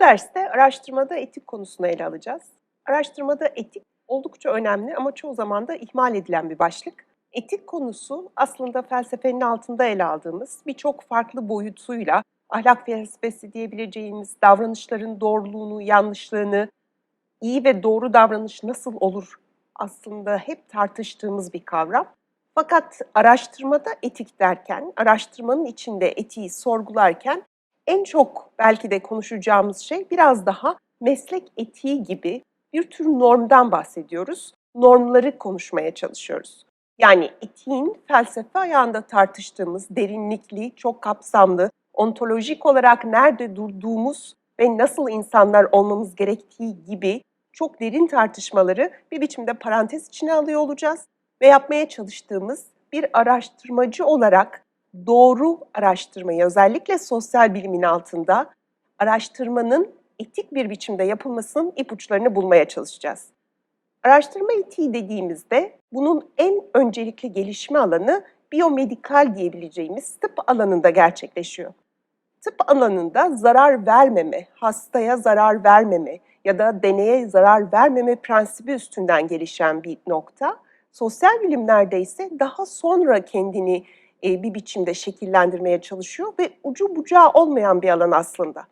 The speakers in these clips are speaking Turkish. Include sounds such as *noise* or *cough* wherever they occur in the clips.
derste araştırmada etik konusunu ele alacağız. Araştırmada etik oldukça önemli ama çoğu zaman da ihmal edilen bir başlık. Etik konusu aslında felsefenin altında ele aldığımız birçok farklı boyutuyla ahlak felsefesi diyebileceğimiz davranışların doğruluğunu, yanlışlığını, iyi ve doğru davranış nasıl olur aslında hep tartıştığımız bir kavram. Fakat araştırmada etik derken, araştırmanın içinde etiği sorgularken en çok belki de konuşacağımız şey biraz daha meslek etiği gibi bir tür normdan bahsediyoruz. Normları konuşmaya çalışıyoruz. Yani etiğin felsefe ayağında tartıştığımız derinlikli, çok kapsamlı, ontolojik olarak nerede durduğumuz ve nasıl insanlar olmamız gerektiği gibi çok derin tartışmaları bir biçimde parantez içine alıyor olacağız ve yapmaya çalıştığımız bir araştırmacı olarak doğru araştırmayı özellikle sosyal bilimin altında araştırmanın etik bir biçimde yapılmasının ipuçlarını bulmaya çalışacağız. Araştırma etiği dediğimizde bunun en öncelikli gelişme alanı biyomedikal diyebileceğimiz tıp alanında gerçekleşiyor. Tıp alanında zarar vermeme, hastaya zarar vermeme ya da deneye zarar vermeme prensibi üstünden gelişen bir nokta. Sosyal bilimlerde ise daha sonra kendini e, bir biçimde şekillendirmeye çalışıyor ve ucu bucağı olmayan bir alan aslında.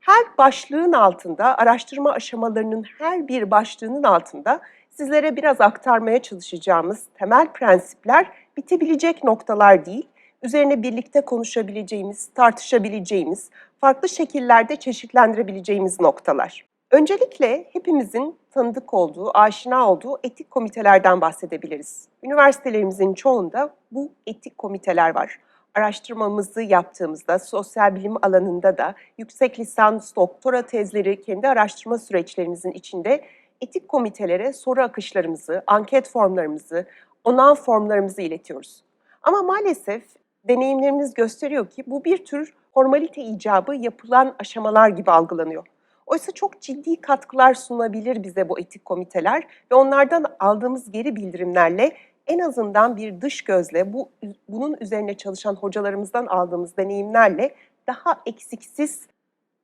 Her başlığın altında, araştırma aşamalarının her bir başlığının altında sizlere biraz aktarmaya çalışacağımız temel prensipler bitebilecek noktalar değil, üzerine birlikte konuşabileceğimiz, tartışabileceğimiz, farklı şekillerde çeşitlendirebileceğimiz noktalar. Öncelikle hepimizin tanıdık olduğu, aşina olduğu etik komitelerden bahsedebiliriz. Üniversitelerimizin çoğunda bu etik komiteler var. Araştırmamızı yaptığımızda, sosyal bilim alanında da yüksek lisans, doktora tezleri, kendi araştırma süreçlerimizin içinde etik komitelere soru akışlarımızı, anket formlarımızı, onan formlarımızı iletiyoruz. Ama maalesef deneyimlerimiz gösteriyor ki bu bir tür formalite icabı yapılan aşamalar gibi algılanıyor. Oysa çok ciddi katkılar sunabilir bize bu etik komiteler ve onlardan aldığımız geri bildirimlerle en azından bir dış gözle bu bunun üzerine çalışan hocalarımızdan aldığımız deneyimlerle daha eksiksiz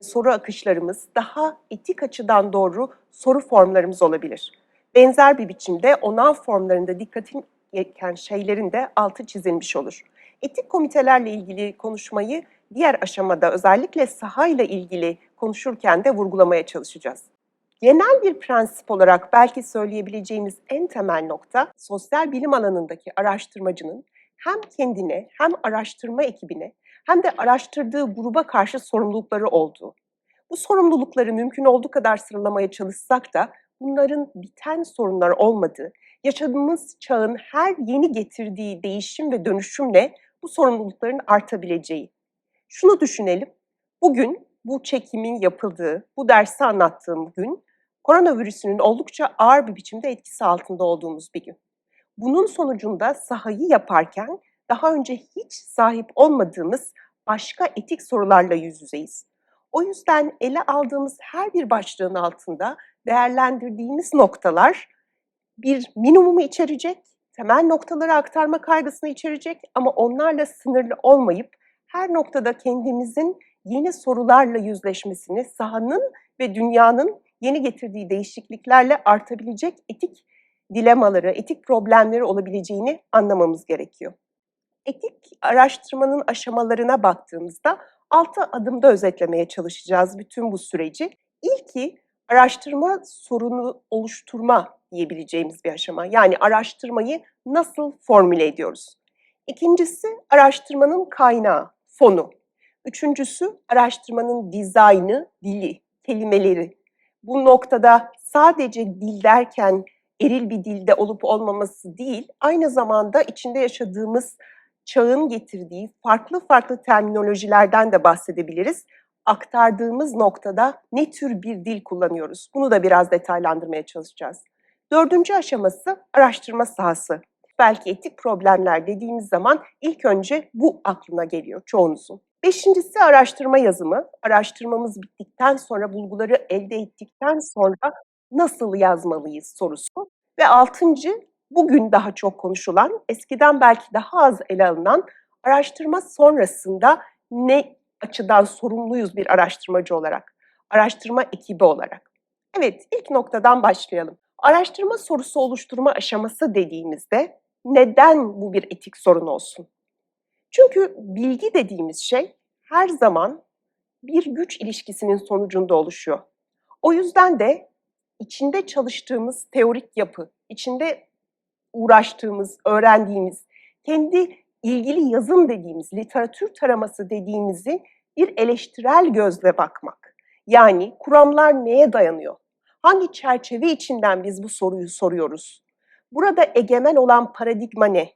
soru akışlarımız, daha etik açıdan doğru soru formlarımız olabilir. Benzer bir biçimde onan formlarında dikkatin gereken şeylerin de altı çizilmiş olur. Etik komitelerle ilgili konuşmayı diğer aşamada özellikle sahayla ilgili konuşurken de vurgulamaya çalışacağız. Genel bir prensip olarak belki söyleyebileceğimiz en temel nokta sosyal bilim alanındaki araştırmacının hem kendine hem araştırma ekibine hem de araştırdığı gruba karşı sorumlulukları olduğu. Bu sorumlulukları mümkün olduğu kadar sıralamaya çalışsak da bunların biten sorunlar olmadığı, yaşadığımız çağın her yeni getirdiği değişim ve dönüşümle bu sorumlulukların artabileceği. Şunu düşünelim, bugün bu çekimin yapıldığı, bu dersi anlattığım gün koronavirüsünün oldukça ağır bir biçimde etkisi altında olduğumuz bir gün. Bunun sonucunda sahayı yaparken daha önce hiç sahip olmadığımız başka etik sorularla yüz yüzeyiz. O yüzden ele aldığımız her bir başlığın altında değerlendirdiğimiz noktalar bir minimumu içerecek, temel noktaları aktarma kaygısını içerecek ama onlarla sınırlı olmayıp her noktada kendimizin yeni sorularla yüzleşmesini, sahanın ve dünyanın yeni getirdiği değişikliklerle artabilecek etik dilemaları, etik problemleri olabileceğini anlamamız gerekiyor. Etik araştırmanın aşamalarına baktığımızda altı adımda özetlemeye çalışacağız bütün bu süreci. İlki araştırma sorunu oluşturma diyebileceğimiz bir aşama. Yani araştırmayı nasıl formüle ediyoruz? İkincisi araştırmanın kaynağı, fonu. Üçüncüsü araştırmanın dizaynı, dili, kelimeleri. Bu noktada sadece dil derken eril bir dilde olup olmaması değil, aynı zamanda içinde yaşadığımız çağın getirdiği farklı farklı terminolojilerden de bahsedebiliriz. Aktardığımız noktada ne tür bir dil kullanıyoruz? Bunu da biraz detaylandırmaya çalışacağız. Dördüncü aşaması araştırma sahası. Belki etik problemler dediğimiz zaman ilk önce bu aklına geliyor çoğunuzun. Beşincisi araştırma yazımı. Araştırmamız bittikten sonra, bulguları elde ettikten sonra nasıl yazmalıyız sorusu. Ve altıncı, bugün daha çok konuşulan, eskiden belki daha az ele alınan araştırma sonrasında ne açıdan sorumluyuz bir araştırmacı olarak? araştırma ekibi olarak. Evet, ilk noktadan başlayalım. Araştırma sorusu oluşturma aşaması dediğimizde neden bu bir etik sorun olsun? Çünkü bilgi dediğimiz şey her zaman bir güç ilişkisinin sonucunda oluşuyor. O yüzden de içinde çalıştığımız teorik yapı, içinde uğraştığımız, öğrendiğimiz, kendi ilgili yazım dediğimiz, literatür taraması dediğimizi bir eleştirel gözle bakmak. Yani kuramlar neye dayanıyor? Hangi çerçeve içinden biz bu soruyu soruyoruz? Burada egemen olan paradigma ne?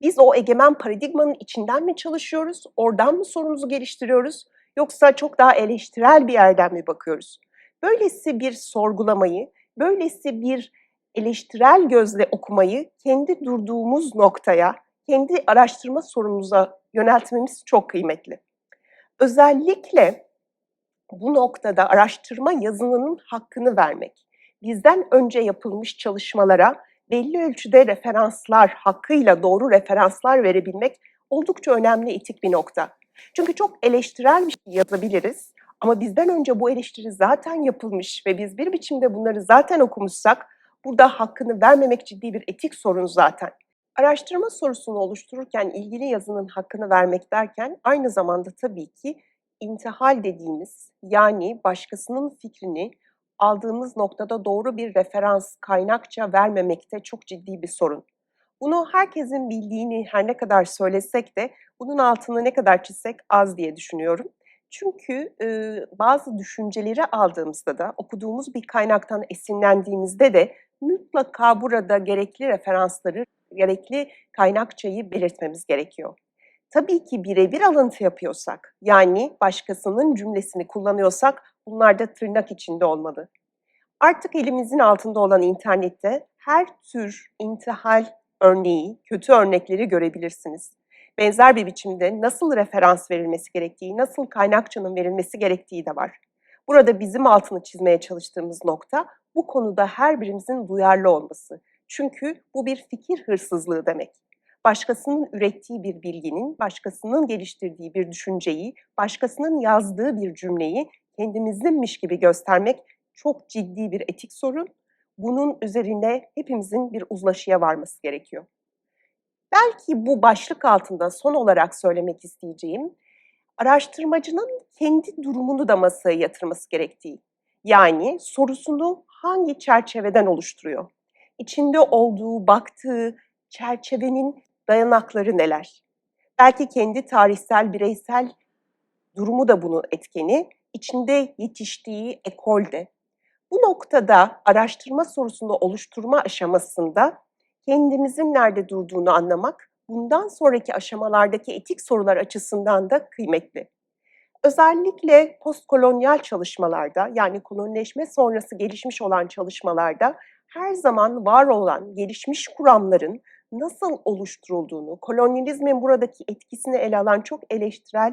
Biz o egemen paradigmanın içinden mi çalışıyoruz? Oradan mı sorumuzu geliştiriyoruz? Yoksa çok daha eleştirel bir yerden mi bakıyoruz? Böylesi bir sorgulamayı, böylesi bir eleştirel gözle okumayı kendi durduğumuz noktaya, kendi araştırma sorumuza yöneltmemiz çok kıymetli. Özellikle bu noktada araştırma yazınının hakkını vermek, bizden önce yapılmış çalışmalara belli ölçüde referanslar, hakkıyla doğru referanslar verebilmek oldukça önemli etik bir nokta. Çünkü çok eleştirel bir şey yazabiliriz ama bizden önce bu eleştiri zaten yapılmış ve biz bir biçimde bunları zaten okumuşsak burada hakkını vermemek ciddi bir etik sorun zaten. Araştırma sorusunu oluştururken ilgili yazının hakkını vermek derken aynı zamanda tabii ki intihal dediğimiz yani başkasının fikrini aldığımız noktada doğru bir referans kaynakça vermemekte çok ciddi bir sorun. Bunu herkesin bildiğini her ne kadar söylesek de bunun altını ne kadar çizsek az diye düşünüyorum. Çünkü e, bazı düşünceleri aldığımızda da okuduğumuz bir kaynaktan esinlendiğimizde de mutlaka burada gerekli referansları, gerekli kaynakçayı belirtmemiz gerekiyor. Tabii ki birebir alıntı yapıyorsak, yani başkasının cümlesini kullanıyorsak bunlar da tırnak içinde olmalı. Artık elimizin altında olan internette her tür intihal örneği, kötü örnekleri görebilirsiniz. Benzer bir biçimde nasıl referans verilmesi gerektiği, nasıl kaynakçanın verilmesi gerektiği de var. Burada bizim altını çizmeye çalıştığımız nokta bu konuda her birimizin duyarlı olması. Çünkü bu bir fikir hırsızlığı demek başkasının ürettiği bir bilginin, başkasının geliştirdiği bir düşünceyi, başkasının yazdığı bir cümleyi kendimizinmiş gibi göstermek çok ciddi bir etik sorun. Bunun üzerine hepimizin bir uzlaşıya varması gerekiyor. Belki bu başlık altında son olarak söylemek isteyeceğim, araştırmacının kendi durumunu da masaya yatırması gerektiği. Yani sorusunu hangi çerçeveden oluşturuyor? İçinde olduğu, baktığı çerçevenin dayanakları neler? Belki kendi tarihsel, bireysel durumu da bunu etkeni, içinde yetiştiği ekolde. Bu noktada araştırma sorusunu oluşturma aşamasında kendimizin nerede durduğunu anlamak, bundan sonraki aşamalardaki etik sorular açısından da kıymetli. Özellikle postkolonyal çalışmalarda yani kolonileşme sonrası gelişmiş olan çalışmalarda her zaman var olan gelişmiş kuramların nasıl oluşturulduğunu, kolonyalizmin buradaki etkisini ele alan çok eleştirel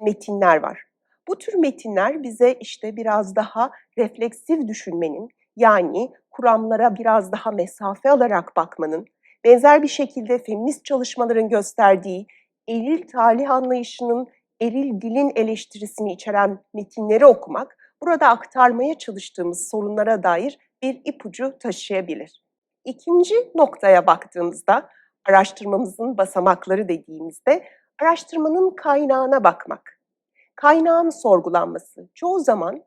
metinler var. Bu tür metinler bize işte biraz daha refleksif düşünmenin, yani kuramlara biraz daha mesafe alarak bakmanın, benzer bir şekilde feminist çalışmaların gösterdiği eril talih anlayışının, eril dilin eleştirisini içeren metinleri okumak, burada aktarmaya çalıştığımız sorunlara dair bir ipucu taşıyabilir. İkinci noktaya baktığımızda, araştırmamızın basamakları dediğimizde, araştırmanın kaynağına bakmak. Kaynağın sorgulanması. Çoğu zaman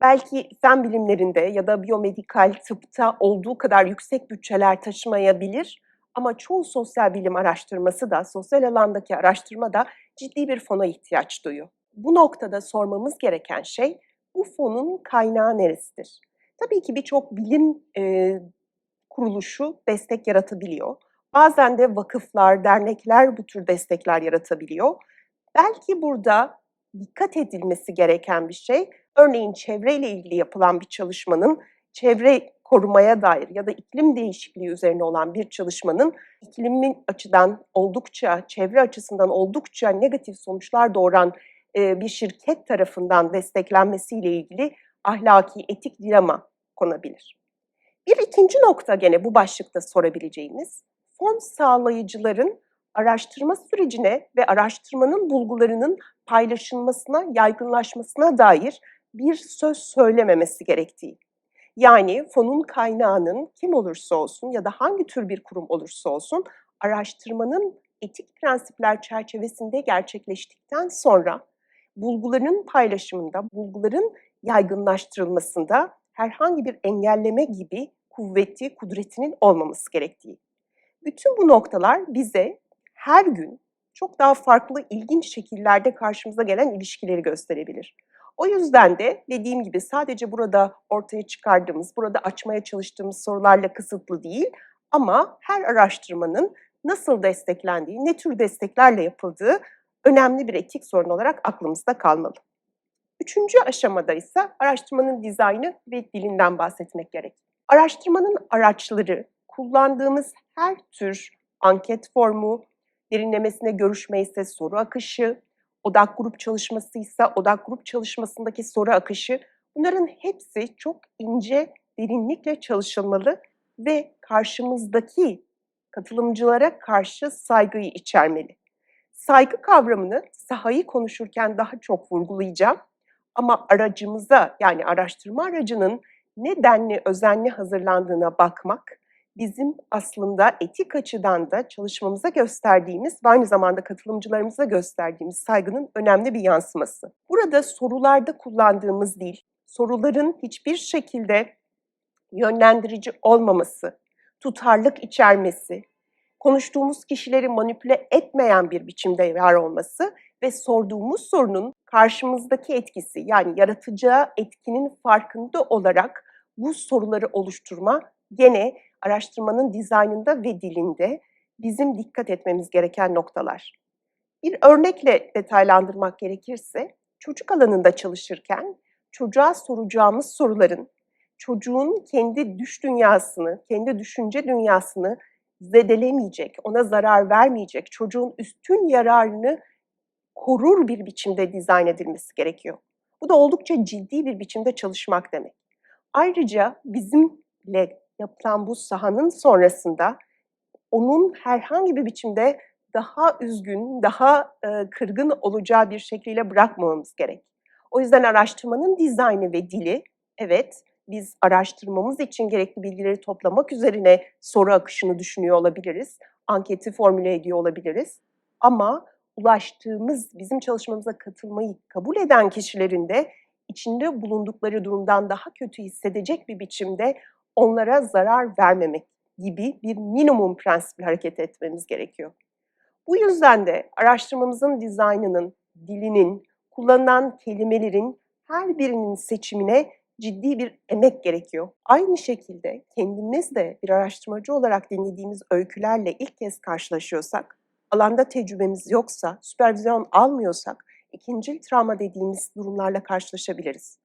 belki fen bilimlerinde ya da biyomedikal tıpta olduğu kadar yüksek bütçeler taşımayabilir ama çoğu sosyal bilim araştırması da, sosyal alandaki araştırma da ciddi bir fona ihtiyaç duyuyor. Bu noktada sormamız gereken şey bu fonun kaynağı neresidir? Tabii ki birçok bilim e, kuruluşu destek yaratabiliyor. Bazen de vakıflar, dernekler bu tür destekler yaratabiliyor. Belki burada dikkat edilmesi gereken bir şey, örneğin çevreyle ilgili yapılan bir çalışmanın çevre korumaya dair ya da iklim değişikliği üzerine olan bir çalışmanın iklimin açıdan oldukça, çevre açısından oldukça negatif sonuçlar doğuran bir şirket tarafından desteklenmesiyle ilgili ahlaki, etik dilema konabilir. Bir ikinci nokta gene bu başlıkta sorabileceğimiz fon sağlayıcıların araştırma sürecine ve araştırmanın bulgularının paylaşılmasına, yaygınlaşmasına dair bir söz söylememesi gerektiği. Yani fonun kaynağının kim olursa olsun ya da hangi tür bir kurum olursa olsun araştırmanın etik prensipler çerçevesinde gerçekleştikten sonra bulguların paylaşımında, bulguların yaygınlaştırılmasında herhangi bir engelleme gibi kuvveti, kudretinin olmaması gerektiği. Bütün bu noktalar bize her gün çok daha farklı, ilginç şekillerde karşımıza gelen ilişkileri gösterebilir. O yüzden de dediğim gibi sadece burada ortaya çıkardığımız, burada açmaya çalıştığımız sorularla kısıtlı değil ama her araştırmanın nasıl desteklendiği, ne tür desteklerle yapıldığı önemli bir etik sorun olarak aklımızda kalmalı. Üçüncü aşamada ise araştırmanın dizaynı ve dilinden bahsetmek gerek. Araştırmanın araçları, kullandığımız her tür anket formu, derinlemesine görüşme ise soru akışı, odak grup çalışması ise odak grup çalışmasındaki soru akışı bunların hepsi çok ince, derinlikle çalışılmalı ve karşımızdaki katılımcılara karşı saygıyı içermeli. Saygı kavramını sahayı konuşurken daha çok vurgulayacağım ama aracımıza yani araştırma aracının ne denli özenli hazırlandığına bakmak bizim aslında etik açıdan da çalışmamıza gösterdiğimiz ve aynı zamanda katılımcılarımıza gösterdiğimiz saygının önemli bir yansıması. Burada sorularda kullandığımız dil, soruların hiçbir şekilde yönlendirici olmaması, tutarlık içermesi, konuştuğumuz kişileri manipüle etmeyen bir biçimde var olması ve sorduğumuz sorunun karşımızdaki etkisi yani yaratacağı etkinin farkında olarak bu soruları oluşturma gene araştırmanın dizaynında ve dilinde bizim dikkat etmemiz gereken noktalar. Bir örnekle detaylandırmak gerekirse çocuk alanında çalışırken çocuğa soracağımız soruların çocuğun kendi düş dünyasını, kendi düşünce dünyasını zedelemeyecek, ona zarar vermeyecek, çocuğun üstün yararını korur bir biçimde dizayn edilmesi gerekiyor. Bu da oldukça ciddi bir biçimde çalışmak demek. Ayrıca bizimle yapılan bu sahanın sonrasında onun herhangi bir biçimde daha üzgün, daha e, kırgın olacağı bir şekliyle bırakmamamız gerek. O yüzden araştırmanın dizaynı ve dili, evet biz araştırmamız için gerekli bilgileri toplamak üzerine soru akışını düşünüyor olabiliriz, anketi formüle ediyor olabiliriz. Ama ulaştığımız, bizim çalışmamıza katılmayı kabul eden kişilerin de içinde bulundukları durumdan daha kötü hissedecek bir biçimde onlara zarar vermemek gibi bir minimum prensiple hareket etmemiz gerekiyor. Bu yüzden de araştırmamızın dizaynının, dilinin, kullanılan kelimelerin her birinin seçimine ciddi bir emek gerekiyor. Aynı şekilde kendimiz de bir araştırmacı olarak dinlediğimiz öykülerle ilk kez karşılaşıyorsak, alanda tecrübemiz yoksa, süpervizyon almıyorsak, ikinci travma dediğimiz durumlarla karşılaşabiliriz.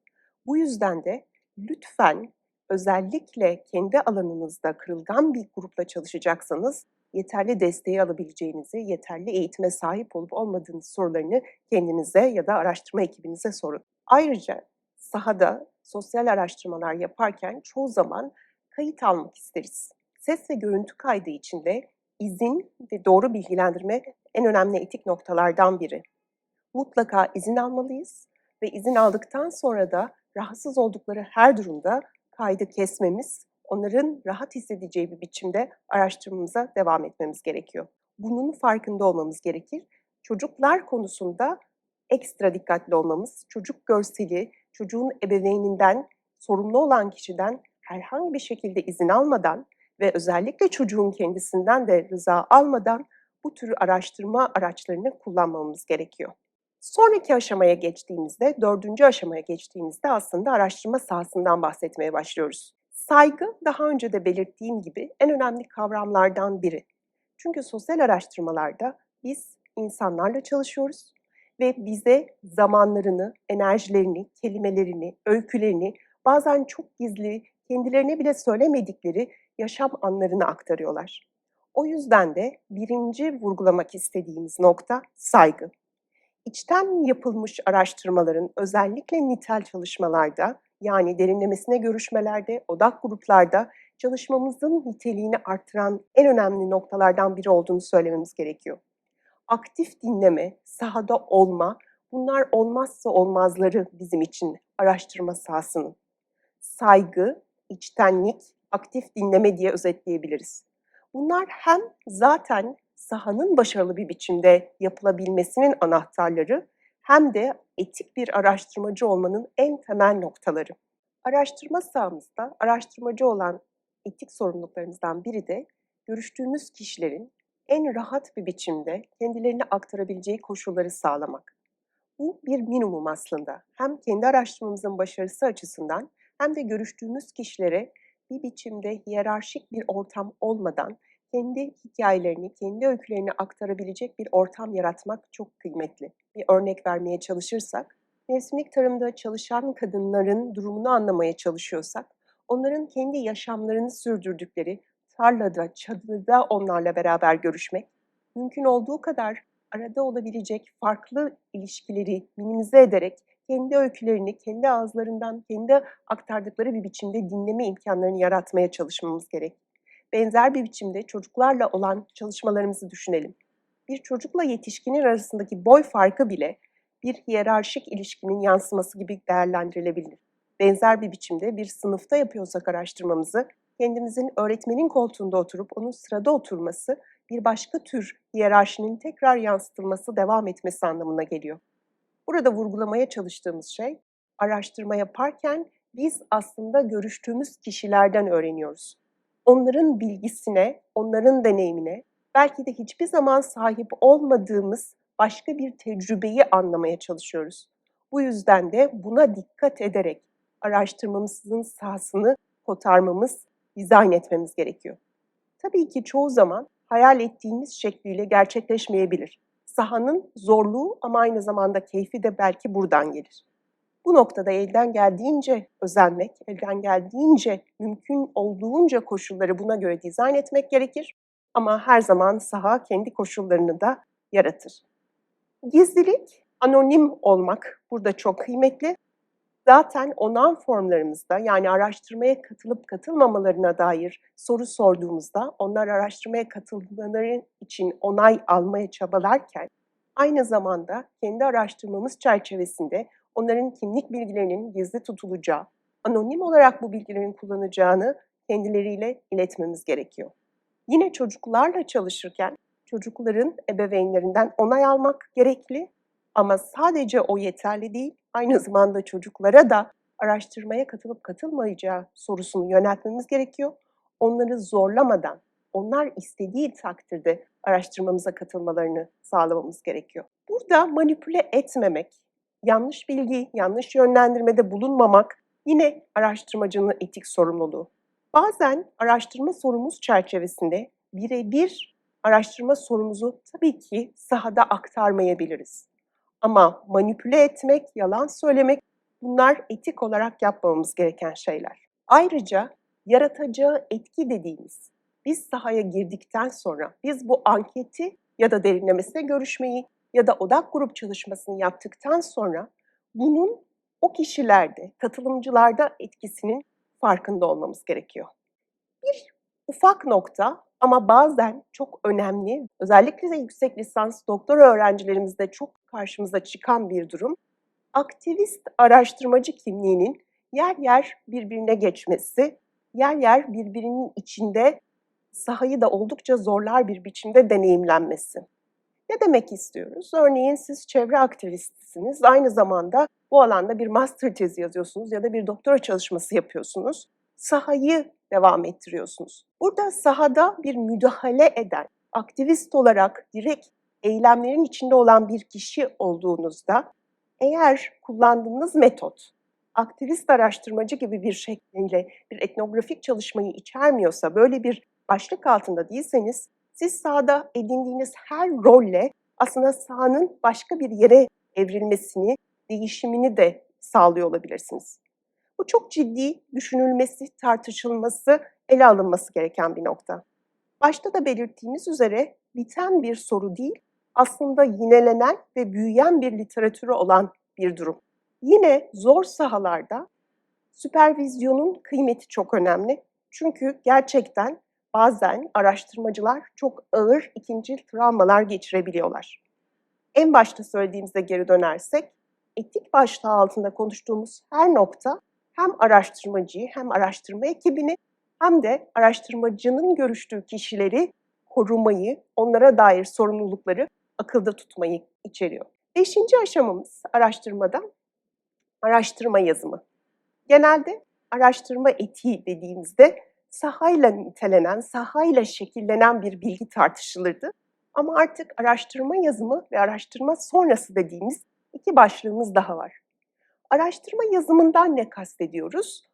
Bu yüzden de lütfen özellikle kendi alanınızda kırılgan bir grupla çalışacaksanız yeterli desteği alabileceğinizi, yeterli eğitime sahip olup olmadığınız sorularını kendinize ya da araştırma ekibinize sorun. Ayrıca sahada sosyal araştırmalar yaparken çoğu zaman kayıt almak isteriz. Ses ve görüntü kaydı içinde izin ve doğru bilgilendirme en önemli etik noktalardan biri. Mutlaka izin almalıyız ve izin aldıktan sonra da rahatsız oldukları her durumda kaydı kesmemiz, onların rahat hissedeceği bir biçimde araştırmamıza devam etmemiz gerekiyor. Bunun farkında olmamız gerekir. Çocuklar konusunda ekstra dikkatli olmamız, çocuk görseli, çocuğun ebeveyninden, sorumlu olan kişiden herhangi bir şekilde izin almadan ve özellikle çocuğun kendisinden de rıza almadan bu tür araştırma araçlarını kullanmamız gerekiyor. Sonraki aşamaya geçtiğimizde, dördüncü aşamaya geçtiğimizde aslında araştırma sahasından bahsetmeye başlıyoruz. Saygı, daha önce de belirttiğim gibi en önemli kavramlardan biri. Çünkü sosyal araştırmalarda biz insanlarla çalışıyoruz ve bize zamanlarını, enerjilerini, kelimelerini, öykülerini, bazen çok gizli, kendilerine bile söylemedikleri yaşam anlarını aktarıyorlar. O yüzden de birinci vurgulamak istediğimiz nokta saygı içten yapılmış araştırmaların özellikle nitel çalışmalarda yani derinlemesine görüşmelerde, odak gruplarda çalışmamızın niteliğini artıran en önemli noktalardan biri olduğunu söylememiz gerekiyor. Aktif dinleme, sahada olma, Bunlar olmazsa olmazları bizim için araştırma sahasının. Saygı, içtenlik, aktif dinleme diye özetleyebiliriz. Bunlar hem zaten sahanın başarılı bir biçimde yapılabilmesinin anahtarları hem de etik bir araştırmacı olmanın en temel noktaları. Araştırma sahamızda araştırmacı olan etik sorumluluklarımızdan biri de görüştüğümüz kişilerin en rahat bir biçimde kendilerini aktarabileceği koşulları sağlamak. Bu bir minimum aslında. Hem kendi araştırmamızın başarısı açısından hem de görüştüğümüz kişilere bir biçimde hiyerarşik bir ortam olmadan kendi hikayelerini, kendi öykülerini aktarabilecek bir ortam yaratmak çok kıymetli. Bir örnek vermeye çalışırsak, mevsimlik tarımda çalışan kadınların durumunu anlamaya çalışıyorsak, onların kendi yaşamlarını sürdürdükleri tarlada, çadırda onlarla beraber görüşmek, mümkün olduğu kadar arada olabilecek farklı ilişkileri minimize ederek kendi öykülerini kendi ağızlarından, kendi aktardıkları bir biçimde dinleme imkanlarını yaratmaya çalışmamız gerek. Benzer bir biçimde çocuklarla olan çalışmalarımızı düşünelim. Bir çocukla yetişkinin arasındaki boy farkı bile bir hiyerarşik ilişkinin yansıması gibi değerlendirilebilir. Benzer bir biçimde bir sınıfta yapıyorsak araştırmamızı, kendimizin öğretmenin koltuğunda oturup onun sırada oturması bir başka tür hiyerarşinin tekrar yansıtılması, devam etmesi anlamına geliyor. Burada vurgulamaya çalıştığımız şey, araştırma yaparken biz aslında görüştüğümüz kişilerden öğreniyoruz. Onların bilgisine, onların deneyimine, belki de hiçbir zaman sahip olmadığımız başka bir tecrübeyi anlamaya çalışıyoruz. Bu yüzden de buna dikkat ederek araştırmamızın sahasını kotarmamız, dizayn etmemiz gerekiyor. Tabii ki çoğu zaman hayal ettiğimiz şekliyle gerçekleşmeyebilir. Sahanın zorluğu ama aynı zamanda keyfi de belki buradan gelir. Bu noktada elden geldiğince özenmek, elden geldiğince mümkün olduğunca koşulları buna göre dizayn etmek gerekir. Ama her zaman saha kendi koşullarını da yaratır. Gizlilik, anonim olmak burada çok kıymetli. Zaten onan formlarımızda yani araştırmaya katılıp katılmamalarına dair soru sorduğumuzda onlar araştırmaya katılmaları için onay almaya çabalarken aynı zamanda kendi araştırmamız çerçevesinde onların kimlik bilgilerinin gizli tutulacağı, anonim olarak bu bilgilerin kullanacağını kendileriyle iletmemiz gerekiyor. Yine çocuklarla çalışırken çocukların ebeveynlerinden onay almak gerekli ama sadece o yeterli değil, aynı zamanda çocuklara da araştırmaya katılıp katılmayacağı sorusunu yöneltmemiz gerekiyor. Onları zorlamadan, onlar istediği takdirde araştırmamıza katılmalarını sağlamamız gerekiyor. Burada manipüle etmemek, yanlış bilgi, yanlış yönlendirmede bulunmamak yine araştırmacının etik sorumluluğu. Bazen araştırma sorumuz çerçevesinde birebir araştırma sorumuzu tabii ki sahada aktarmayabiliriz. Ama manipüle etmek, yalan söylemek bunlar etik olarak yapmamamız gereken şeyler. Ayrıca yaratacağı etki dediğimiz biz sahaya girdikten sonra biz bu anketi ya da derinlemesine görüşmeyi ya da odak grup çalışmasını yaptıktan sonra bunun o kişilerde, katılımcılarda etkisinin farkında olmamız gerekiyor. Bir ufak nokta ama bazen çok önemli, özellikle de yüksek lisans doktora öğrencilerimizde çok karşımıza çıkan bir durum. Aktivist araştırmacı kimliğinin yer yer birbirine geçmesi, yer yer birbirinin içinde sahayı da oldukça zorlar bir biçimde deneyimlenmesi. Ne demek istiyoruz? Örneğin siz çevre aktivistisiniz, aynı zamanda bu alanda bir master tezi yazıyorsunuz ya da bir doktora çalışması yapıyorsunuz. Sahayı devam ettiriyorsunuz. Burada sahada bir müdahale eden, aktivist olarak direkt eylemlerin içinde olan bir kişi olduğunuzda eğer kullandığınız metot aktivist araştırmacı gibi bir şekliyle bir etnografik çalışmayı içermiyorsa, böyle bir başlık altında değilseniz siz sahada edindiğiniz her rolle aslında sahanın başka bir yere evrilmesini, değişimini de sağlıyor olabilirsiniz. Bu çok ciddi düşünülmesi, tartışılması, ele alınması gereken bir nokta. Başta da belirttiğimiz üzere biten bir soru değil, aslında yinelenen ve büyüyen bir literatürü olan bir durum. Yine zor sahalarda süpervizyonun kıymeti çok önemli. Çünkü gerçekten bazen araştırmacılar çok ağır ikinci travmalar geçirebiliyorlar. En başta söylediğimize geri dönersek, etik başlığı altında konuştuğumuz her nokta hem araştırmacıyı hem araştırma ekibini hem de araştırmacının görüştüğü kişileri korumayı, onlara dair sorumlulukları akılda tutmayı içeriyor. Beşinci aşamamız araştırmada araştırma yazımı. Genelde araştırma etiği dediğimizde sahayla nitelenen, sahayla şekillenen bir bilgi tartışılırdı. Ama artık araştırma yazımı ve araştırma sonrası dediğimiz iki başlığımız daha var. Araştırma yazımından ne kastediyoruz?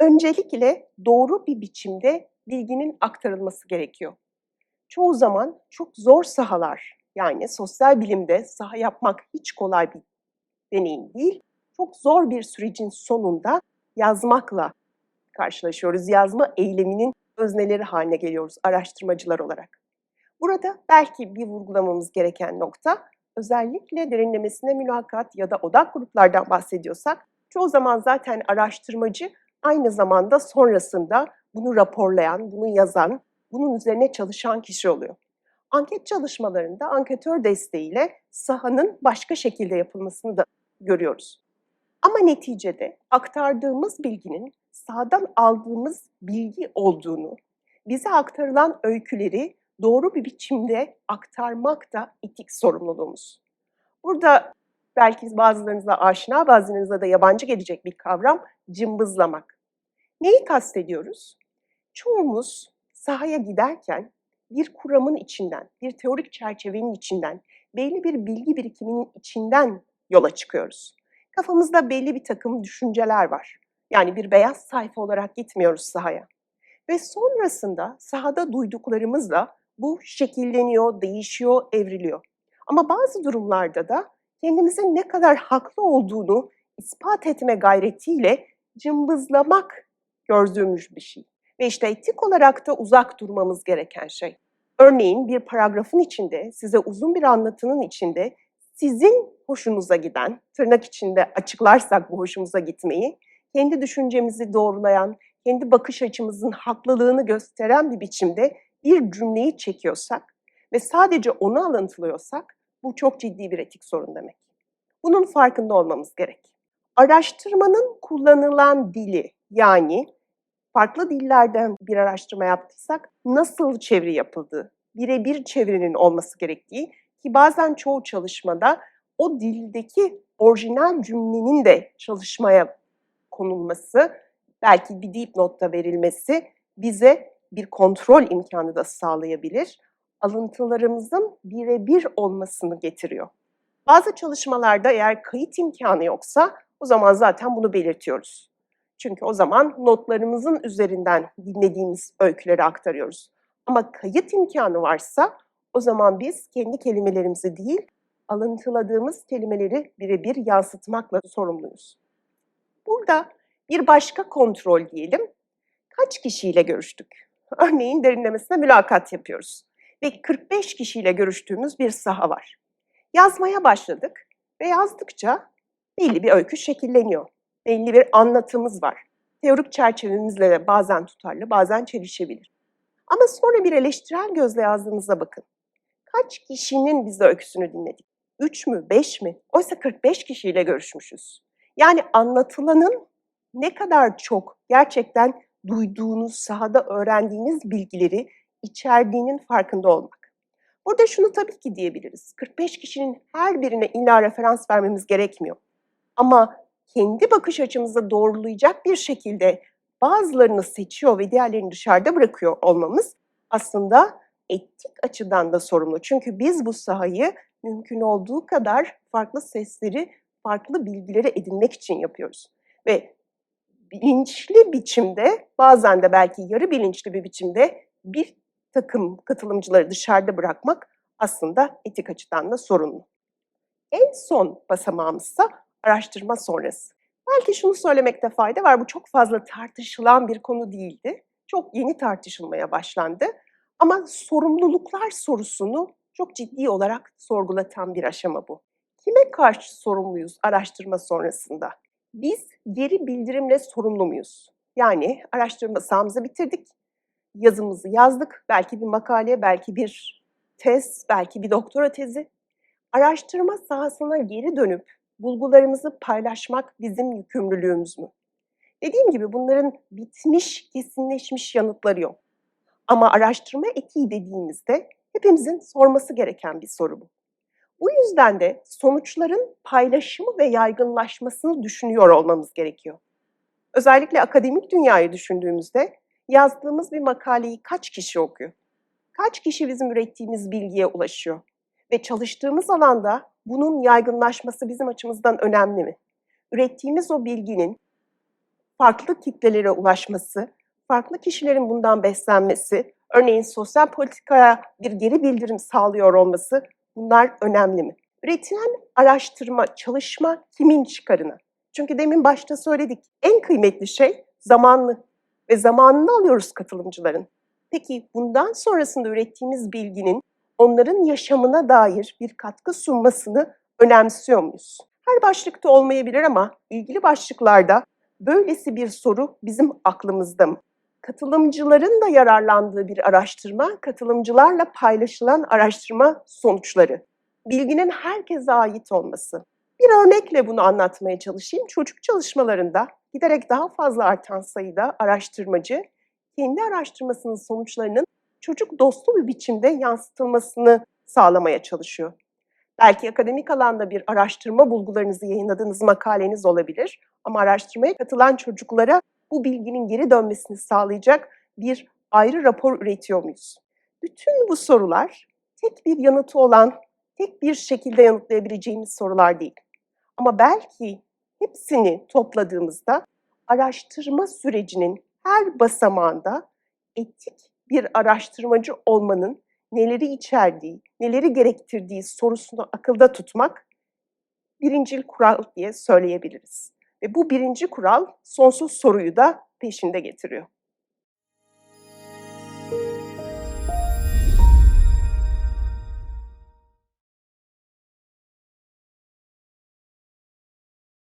Öncelikle doğru bir biçimde bilginin aktarılması gerekiyor. Çoğu zaman çok zor sahalar, yani sosyal bilimde saha yapmak hiç kolay bir deneyim değil. Çok zor bir sürecin sonunda yazmakla karşılaşıyoruz. Yazma eyleminin özneleri haline geliyoruz araştırmacılar olarak. Burada belki bir vurgulamamız gereken nokta özellikle derinlemesine mülakat ya da odak gruplardan bahsediyorsak çoğu zaman zaten araştırmacı aynı zamanda sonrasında bunu raporlayan, bunu yazan, bunun üzerine çalışan kişi oluyor. Anket çalışmalarında anketör desteğiyle sahanın başka şekilde yapılmasını da görüyoruz. Ama neticede aktardığımız bilginin sahadan aldığımız bilgi olduğunu, bize aktarılan öyküleri doğru bir biçimde aktarmak da etik sorumluluğumuz. Burada belki bazılarınıza aşina, bazılarınıza da yabancı gelecek bir kavram cımbızlamak. Neyi kastediyoruz? Çoğumuz sahaya giderken bir kuramın içinden, bir teorik çerçevenin içinden, belli bir bilgi birikiminin içinden yola çıkıyoruz. Kafamızda belli bir takım düşünceler var. Yani bir beyaz sayfa olarak gitmiyoruz sahaya. Ve sonrasında sahada duyduklarımızla bu şekilleniyor, değişiyor, evriliyor. Ama bazı durumlarda da kendimizin ne kadar haklı olduğunu ispat etme gayretiyle cımbızlamak gördüğümüz bir şey. Ve işte etik olarak da uzak durmamız gereken şey. Örneğin bir paragrafın içinde, size uzun bir anlatının içinde sizin hoşunuza giden, tırnak içinde açıklarsak bu hoşumuza gitmeyi, kendi düşüncemizi doğrulayan, kendi bakış açımızın haklılığını gösteren bir biçimde bir cümleyi çekiyorsak ve sadece onu alıntılıyorsak bu çok ciddi bir etik sorun demek. Bunun farkında olmamız gerek. Araştırmanın kullanılan dili yani farklı dillerden bir araştırma yaptıysak nasıl çeviri yapıldığı, birebir çevirinin olması gerektiği ki bazen çoğu çalışmada o dildeki orijinal cümlenin de çalışmaya konulması, belki bir dipnotta verilmesi bize bir kontrol imkanı da sağlayabilir. Alıntılarımızın birebir olmasını getiriyor. Bazı çalışmalarda eğer kayıt imkanı yoksa o zaman zaten bunu belirtiyoruz. Çünkü o zaman notlarımızın üzerinden dinlediğimiz öyküleri aktarıyoruz. Ama kayıt imkanı varsa o zaman biz kendi kelimelerimizi değil, alıntıladığımız kelimeleri birebir yansıtmakla sorumluyuz. Burada bir başka kontrol diyelim. Kaç kişiyle görüştük? *laughs* Örneğin derinlemesine mülakat yapıyoruz. Ve 45 kişiyle görüştüğümüz bir saha var. Yazmaya başladık ve yazdıkça belli bir öykü şekilleniyor. Belli bir anlatımız var. Teorik çerçevemizle de bazen tutarlı, bazen çelişebilir. Ama sonra bir eleştirel gözle yazdığınızda bakın. Kaç kişinin biz öyküsünü dinledik? 3 mü, 5 mi? Oysa 45 kişiyle görüşmüşüz. Yani anlatılanın ne kadar çok gerçekten duyduğunuz, sahada öğrendiğiniz bilgileri içerdiğinin farkında olmak. Burada şunu tabii ki diyebiliriz. 45 kişinin her birine illa referans vermemiz gerekmiyor. Ama kendi bakış açımızı doğrulayacak bir şekilde bazılarını seçiyor ve diğerlerini dışarıda bırakıyor olmamız aslında etik açıdan da sorumlu. Çünkü biz bu sahayı mümkün olduğu kadar farklı sesleri, farklı bilgileri edinmek için yapıyoruz. Ve bilinçli biçimde, bazen de belki yarı bilinçli bir biçimde bir takım katılımcıları dışarıda bırakmak aslında etik açıdan da sorunlu. En son basamağımızsa araştırma sonrası. Belki şunu söylemekte fayda var, bu çok fazla tartışılan bir konu değildi. Çok yeni tartışılmaya başlandı. Ama sorumluluklar sorusunu çok ciddi olarak sorgulatan bir aşama bu. Kime karşı sorumluyuz araştırma sonrasında? Biz geri bildirimle sorumlu muyuz? Yani araştırma sahamızı bitirdik, yazımızı yazdık, belki bir makale, belki bir tez, belki bir doktora tezi. Araştırma sahasına geri dönüp bulgularımızı paylaşmak bizim yükümlülüğümüz mü? Dediğim gibi bunların bitmiş, kesinleşmiş yanıtları yok. Ama araştırma etiği dediğimizde hepimizin sorması gereken bir soru bu. Bu yüzden de sonuçların paylaşımı ve yaygınlaşmasını düşünüyor olmamız gerekiyor. Özellikle akademik dünyayı düşündüğümüzde yazdığımız bir makaleyi kaç kişi okuyor? Kaç kişi bizim ürettiğimiz bilgiye ulaşıyor? Ve çalıştığımız alanda bunun yaygınlaşması bizim açımızdan önemli mi? Ürettiğimiz o bilginin farklı kitlelere ulaşması, farklı kişilerin bundan beslenmesi, örneğin sosyal politikaya bir geri bildirim sağlıyor olması bunlar önemli mi? Üretilen araştırma, çalışma kimin çıkarına? Çünkü demin başta söyledik, en kıymetli şey zamanlı ve zamanını alıyoruz katılımcıların. Peki bundan sonrasında ürettiğimiz bilginin onların yaşamına dair bir katkı sunmasını önemsiyor muyuz? Her başlıkta olmayabilir ama ilgili başlıklarda böylesi bir soru bizim aklımızda mı? Katılımcıların da yararlandığı bir araştırma, katılımcılarla paylaşılan araştırma sonuçları. Bilginin herkese ait olması. Bir örnekle bunu anlatmaya çalışayım. Çocuk çalışmalarında giderek daha fazla artan sayıda araştırmacı kendi araştırmasının sonuçlarının çocuk dostu bir biçimde yansıtılmasını sağlamaya çalışıyor. Belki akademik alanda bir araştırma bulgularınızı yayınladığınız makaleniz olabilir ama araştırmaya katılan çocuklara bu bilginin geri dönmesini sağlayacak bir ayrı rapor üretiyor muyuz? Bütün bu sorular tek bir yanıtı olan, tek bir şekilde yanıtlayabileceğimiz sorular değil. Ama belki hepsini topladığımızda araştırma sürecinin her basamağında etik bir araştırmacı olmanın neleri içerdiği, neleri gerektirdiği sorusunu akılda tutmak birincil kural diye söyleyebiliriz. Ve bu birinci kural sonsuz soruyu da peşinde getiriyor.